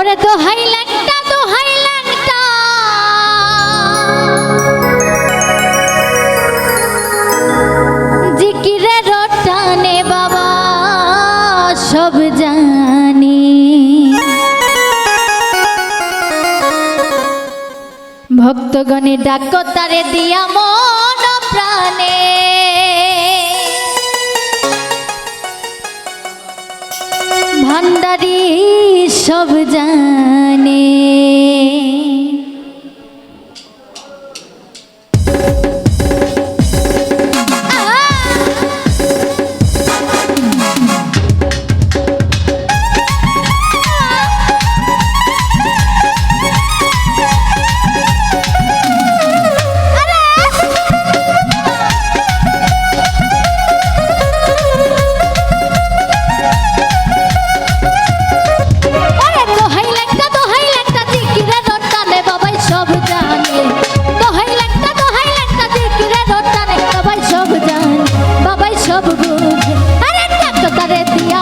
ওরে দোহাই ল্যাংটা দোহাই ল্যাংটা জিকিরে রটানে বাবা, সব জানি। ভক্তগণে ডাক, তারে দিয়া মন প্রাণে। ভান্ডারী সব জানে। সব বুঝে। আরে টাকা তারে দিয়া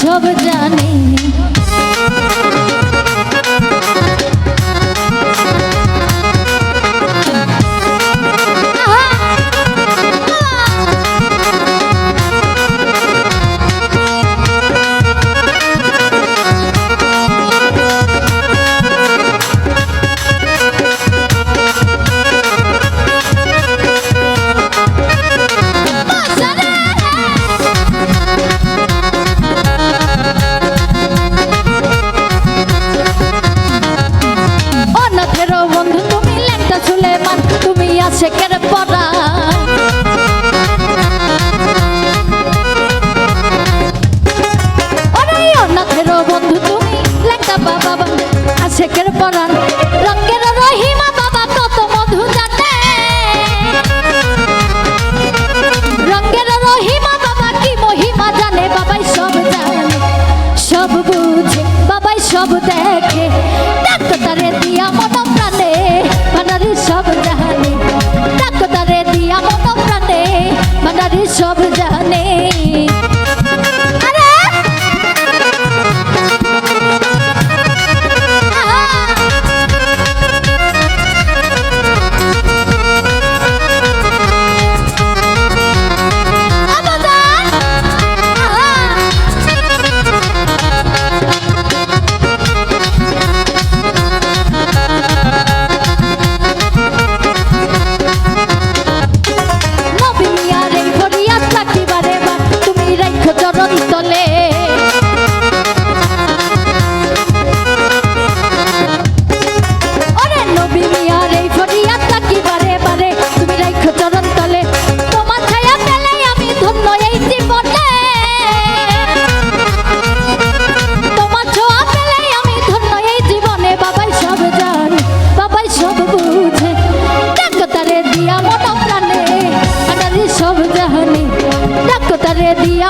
সব জানে।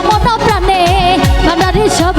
মাতা প্রাণে বাঙালি সব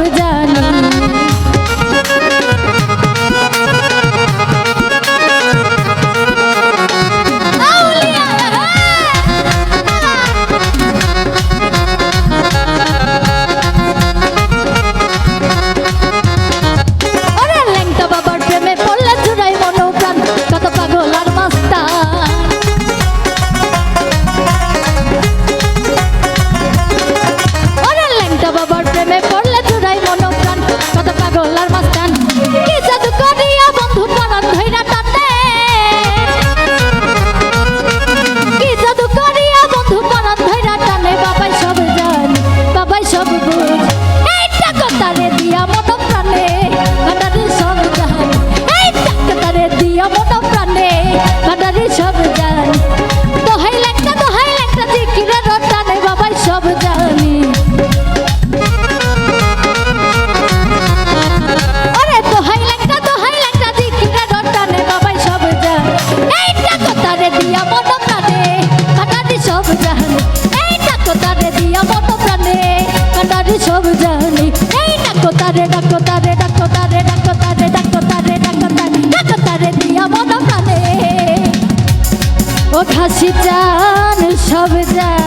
ঘাসি চান সব জানে